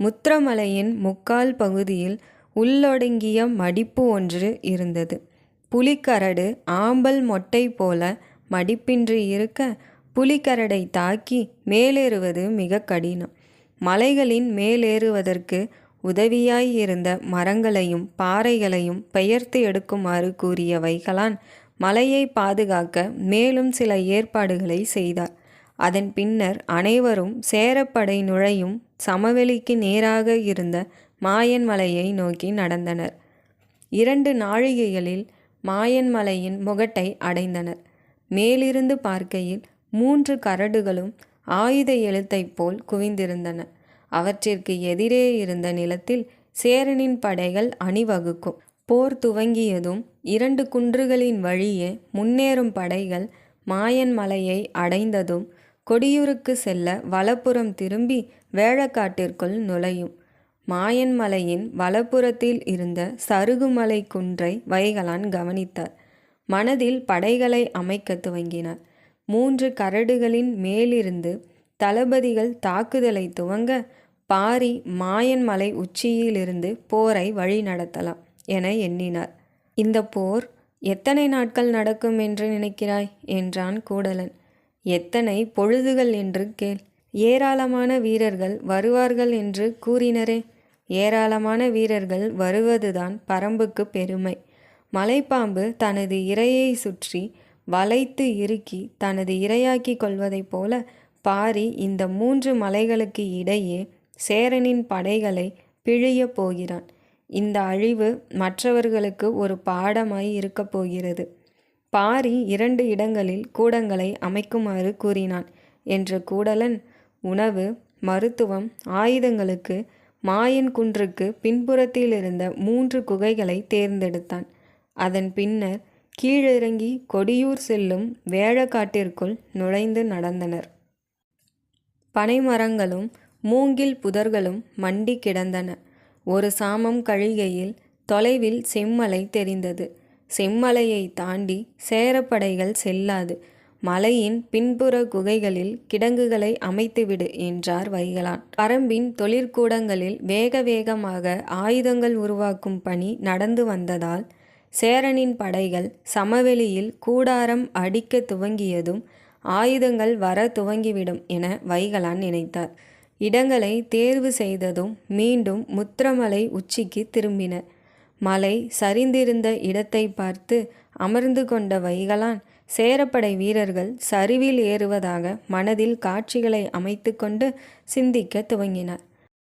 முத்திரமலையின் முக்கால் பகுதியில் உள்ளொடுங்கிய மடிப்பு ஒன்று இருந்தது. புலிக்கரடு ஆம்பல் மொட்டை போல மடிப்பின்றி இருக்க புலிக்கரடை தாக்கி மேலேறுவது மிக கடினம். மலைகளின் மேலேறுவதற்கு உதவியாய் இருந்த மரங்களையும் பாறைகளையும் பெயர்த்து எடுக்குமாறு கூறிய வைகலான் மலையை பாதுகாக்க மேலும் சில ஏற்பாடுகளை செய்தார். அதன் பின்னர் அனைவரும் சேரப்படை நுழையும் சமவெளிக்கு நேராக இருந்த மாயன் மலையை நோக்கி நடந்தனர். இரண்டு நாழிகைகளில் மாயன் மலையின் முகட்டை அடைந்தனர். மேலிருந்து பார்க்கையில் மூன்று கரடுகளும் ஆயுத எழுத்தைப் போல் குவிந்திருந்தன. அவற்றிற்கு எதிரே இருந்த நிலத்தில் சேரனின் படைகள் அணிவகுக்கும். போர் துவங்கியதும் இரண்டு குன்றுகளின் வழியே முன்னேறும் படைகள் மாயன் மலையை அடைந்ததும் கொடியூருக்கு செல்ல வலப்புறம் திரும்பி வேழக்காட்டிற்குள் நுழையும். மாயன் மலையின் வலப்புறத்தில் இருந்த சருகுமலை குன்றை வைகலான் கவனித்தார். மனதில் படைகளை அமைக்க துவங்கினார். மூன்று கரடுகளின் மேலிருந்து தளபதிகள் தாக்குதலை துவங்க பாரி மாயன் மலை உச்சியிலிருந்து போரை வழிநடத்தலாம் என எண்ணினார். இந்த போர் எத்தனை நாட்கள் நடக்கும் என்று நினைக்கிறாய்? என்றான் கூடலன். எத்தனை பொழுதுகள் என்று கேள். ஏராளமான வீரர்கள் வருவார்கள் என்று கூறினரே. ஏராளமான வீரர்கள் வருவதுதான் பரம்புக்குப் பெருமை. மலைப்பாம்பு தனது இரையைச் சுற்றி வளைத்து இறுக்கி தனது இரையாக்கிக் கொள்வதைப் போல பாரி இந்த மூன்று மலைகளுக்கு இடையே சேரனின் படைகளை பிழியப் போகிறான். இந்த அழிவு மற்றவர்களுக்கு ஒரு பாடமாய் இருக்கப் போகிறது. பாரி இரண்டு இடங்களில் கூடங்களை அமைக்குமாறு கூறினான் என்ற கூடலன் உணவு, மருத்துவம், ஆயுதங்களுக்கு மாயன் குன்றுக்குப் பின்புறத்திலிருந்த மூன்று குகைகளை தேர்ந்தெடுத்தான். அதன் பின்னர் கீழிறங்கி கொடியூர் செல்லும் வேழக்காட்டிற்குள் நுழைந்து நடந்தனர். பனைமரங்களும் மூங்கில் புதர்களும் மண்டி கிடந்தன. ஒரு சாமம் கழிகையில் தொலைவில் செம்மலை தெரிந்தது. செம்மலையைத் தாண்டி சேரப்படைகள் செல்லாது. மலையின் பின்புற குகைகளில் கிடங்குகளை அமைத்துவிடு என்றார் வைகலான். பரம்பின் தொழிற்கூடங்களில் வேக வேகமாக ஆயுதங்கள் உருவாக்கும் பணி நடந்து வந்ததால் சேரனின் படைகள் சமவெளியில் கூடாரம் அடிக்கத் துவங்கியதும் ஆயுதங்கள் வர துவங்கிவிடும் என வைகலான் நினைத்தார். இடங்களை தேர்வு செய்ததும் மீண்டும் முத்திரமலை உச்சிக்கு திரும்பினர். மலை சரிந்திருந்த இடத்தை பார்த்து அமர்ந்து கொண்ட வைகலான் சேரப்படை வீரர்கள் சரிவில் ஏறுவதாக மனதில் காட்சிகளை அமைத்து கொண்டு சிந்திக்க துவங்கினார்.